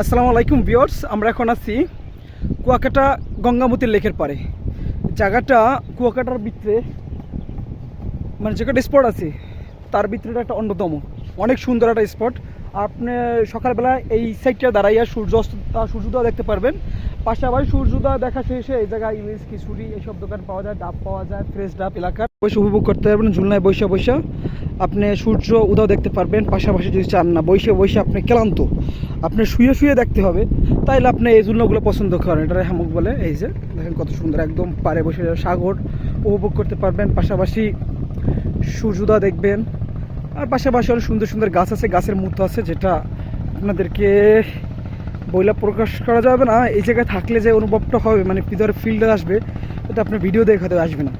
আসসালামু আলাইকুম ভিউয়ার্স, আমরা এখন আছি কুয়াকাটা গঙ্গামতী লেকের পারে জায়গাটা কুয়াকাটার ভিতরে মানে যে কটা স্পট আছে, তার ভিতরে এটা একটা অন্যতম। অনেক সুন্দর একটা স্পট আপনি সকালবেলা এই সাইডটা দাঁড়াইয়া সূর্যাস্ত সূর্যোদয় দেখতে পারবেন। পাশাপাশি সূর্যোদয় দেখা শেষে এই জায়গায় ইলিশ, খিচুড়ি, এইসব দোকান পাওয়া যায়, ডাব পাওয়া যায় ফ্রেশ ডাব এলাকার। বসে উপভোগ করতে পারবেন, ঝুলনায় বৈশা বৈশা আপনি সূর্য উদয় দেখতে পারবেন, পাশাপাশি যদি চান না বৈশে বৈশে আপনি ক্লান্ত। আপনি শুয়ে শুয়ে দেখতে হবে। তাইলে আপনি এই ঝুলনাগুলো পছন্দ করেন। এটা হ্যামক বলে। এই যে, দেখেন কত সুন্দর একদম পারে বসে সাগর উপভোগ করতে পারবেন। পাশাপাশি সূর্যোদয় দেখবেন। আর পাশাপাশি অনেক সুন্দর সুন্দর গাছ আছে, গাছের মতো আছে, যেটা আপনাদেরকে বইলা প্রকাশ করা যাবে না। এই জায়গায় থাকলে যে অনুভবটা হবে মানে ভিতরে ফিল্ডে আসবে এটা আপনার ভিডিও দেখাতে আসবে না।